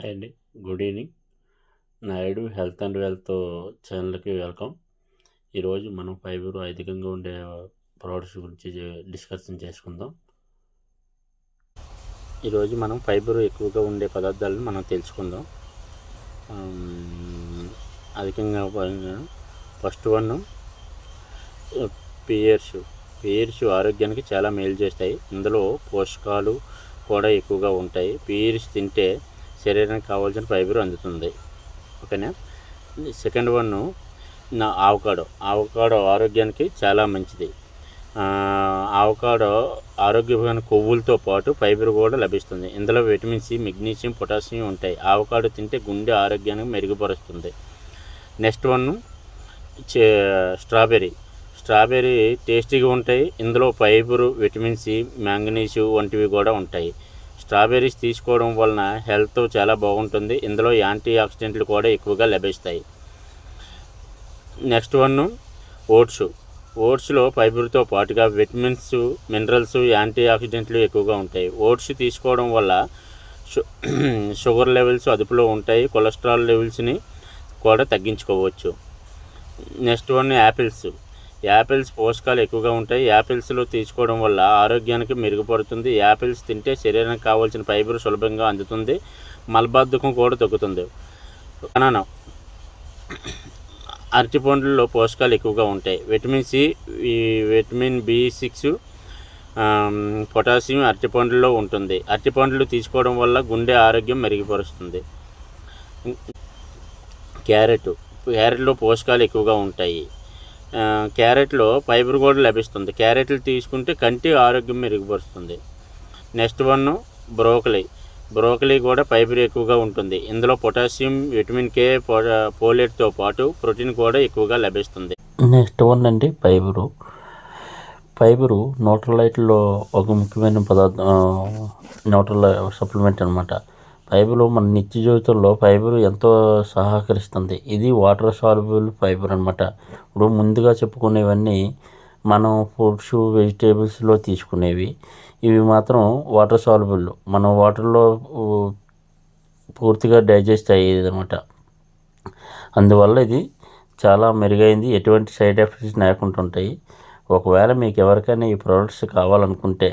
Hi అండి. Good evening. Naidu health and wealth ఛానల్కి welcome. ఈరోజు మనం ఫైబర్ అధికంగా ఉండే ప్రోడక్ట్స్ గురించి డిస్కషన్ చేసుకుందాం. ఈరోజు మనం ఫైబర్ ఎక్కువగా ఉండే పదార్థాలను మనం తెలుసుకుందాం. అధికంగా ఫస్ట్ వన్ పియర్స్ పియర్స్ ఆరోగ్యానికి చాలా మేలు చేస్తాయి. ఇందులో పోషకాలు కూడా ఎక్కువగా ఉంటాయి. పియర్స్ తింటే శరీరానికి కావాల్సిన ఫైబర్ అందుతుంది. ఓకేనా? సెకండ్ వన్ నా ఆవకాడో ఆవకాడో ఆరోగ్యానికి చాలా మంచిది. ఆవకాడో ఆరోగ్యమైన కొవ్వులతో పాటు ఫైబర్ కూడా లభిస్తుంది. ఇందులో విటమిన్ సి మెగ్నీషియం పొటాషియం ఉంటాయి. ఆవకాడో తింటే గుండె ఆరోగ్యాన్ని మెరుగుపరుస్తుంది. నెక్స్ట్ వన్ చే- స్ట్రాబెర్రీ స్ట్రాబెర్రీ టేస్టీగా ఉంటాయి. ఇందులో ఫైబరు విటమిన్ సి మ్యాంగనీసు వంటివి కూడా ఉంటాయి. స్ట్రాబెర్రీస్ తీసుకోవడం వలన హెల్త్ చాలా బాగుంటుంది. ఇందులో యాంటీ ఆక్సిడెంట్లు కూడా ఎక్కువగా లభిస్తాయి. Next one oats. ఓట్స్లో ఫైబర్తో పాటుగా విటమిన్స్ మినరల్స్ యాంటీ ఆక్సిడెంట్లు ఎక్కువగా ఉంటాయి. ఓట్స్ తీసుకోవడం వల్ల షు- షుగర్ లెవెల్స్ అదుపులో ఉంటాయి. కొలెస్ట్రాల్ లెవెల్స్ని కూడా తగ్గించుకోవచ్చు. Next one apples. యాపిల్స్ పోషకాలు ఎక్కువగా ఉంటాయి. యాపిల్స్లో తీసుకోవడం వల్ల ఆరోగ్యానికి మెరుగుపడుతుంది. యాపిల్స్ తింటే శరీరానికి కావాల్సిన ఫైబర్ సులభంగా అందుతుంది. మలబద్ధకం కూడా తగ్గుతుంది. బనానా. అరటిపండ్లలో పోషకాలు ఎక్కువగా ఉంటాయి. Vitamin C E vitamin B six potassium అరటిపండ్లలో ఉంటుంది. అరటిపండ్లు తీసుకోవడం వల్ల గుండె ఆరోగ్యం మెరుగుపరుస్తుంది. క్యారెట్. క్యారెట్లో పోషకాలు ఎక్కువగా ఉంటాయి. క్యారెట్లో ఫైబర్ కూడా లభిస్తుంది. క్యారెట్లు తీసుకుంటే కంటి ఆరోగ్యం మెరుగుపరుస్తుంది. Next one broccoli. బ్రోకలీ కూడా ఫైబర్ ఎక్కువగా ఉంటుంది. ఇందులో పొటాషియం విటమిన్ కే పో- పోలేట్తో పాటు ప్రోటీన్ కూడా ఎక్కువగా లభిస్తుంది. నెక్స్ట్ వన్ అండి ఫైబరు. ఫైబరు న్యూట్రలైట్లో ఒక ముఖ్యమైన పదార్థం న్యూట్రల్ సప్లిమెంట్ అనమాట ఫైబరు మన నిత్య జీవితంలో ఫైబర్ ఎంతో సహకరిస్తుంది. ఇది వాటర్ సాల్యుబుల్ ఫైబర్ అనమాట ఇప్పుడు ముందుగా చెప్పుకునేవన్నీ మనం ఫ్రూట్స్ వెజిటేబుల్స్లో తీసుకునేవి. ఇవి మాత్రం వాటర్ సాల్యుబుల్. మనం వాటర్లో పూర్తిగా డైజెస్ట్ అయ్యేది అనమాట అందువల్ల ఇది చాలా మెరుగైంది. ఎటువంటి సైడ్ ఎఫెక్ట్స్ లేకుండా ఉంటాయి. ఒకవేళ మీకు ఎవరికైనా ఈ ప్రోడక్ట్స్ కావాలనుకుంటే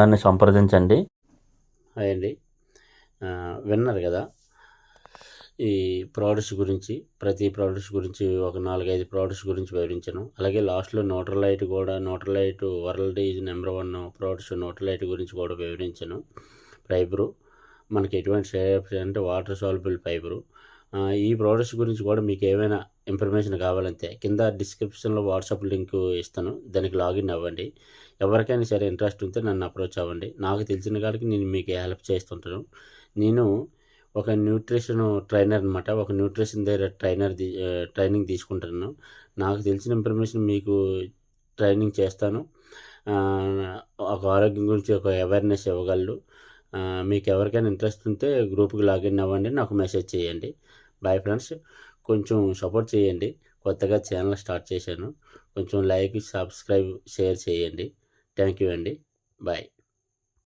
నన్ను సంప్రదించండి. హాయ్ అండి. విన్నారు కదా. ఈ ప్రోడక్ట్స్ గురించి ప్రతి ప్రోడక్ట్స్ గురించి ఒక నాలుగైదు ప్రోడక్ట్స్ గురించి వివరించాను. అలాగే లాస్ట్లో న్యూట్రలైట్ కూడా Nutrilite world is number one products Nutrilite గురించి కూడా వివరించాను. ఫైబరు మనకి ఎటువంటి సైడ్ అంటే వాటర్ సాల్బుల్ ఫైబరు ఈ ప్రోడక్ట్స్ గురించి కూడా మీకు ఏమైనా ఇన్ఫర్మేషన్ కావాలంటే కింద డిస్క్రిప్షన్లో వాట్సాప్ లింక్ ఇస్తాను. దానికి లాగిన్ అవ్వండి. ఎవరికైనా సరే ఇంట్రెస్ట్ ఉంటే నన్ను అప్రోచ్ అవ్వండి. నాకు తెలిసిన కాడికి నేను మీకు హెల్ప్ చేస్తుంటాను. నేను ఒక న్యూట్రిషన్ ట్రైనర్ అనమాట ఒక న్యూట్రిషన్ దగ్గర ట్రైనర్ ట్రైనింగ్ తీసుకుంటాను. నాకు తెలిసిన ఇన్ఫర్మేషన్ మీకు ట్రైనింగ్ చేస్తాను. ఒక ఆరోగ్యం గురించి ఒక అవేర్నెస్ ఇవ్వగలరు. మీకు ఎవరికైనా ఇంట్రెస్ట్ ఉంటే గ్రూప్కి లాగిన్ అవ్వండి నాకు మెసేజ్ చేయండి. బాయ్ ఫ్రెండ్స్ కొంచెం సపోర్ట్ చేయండి. కొత్తగా ఛానల్ స్టార్ట్ చేశాను. కొంచెం లైక్ సబ్స్క్రైబ్ షేర్ చేయండి. థ్యాంక్ యూ అండి. బాయ్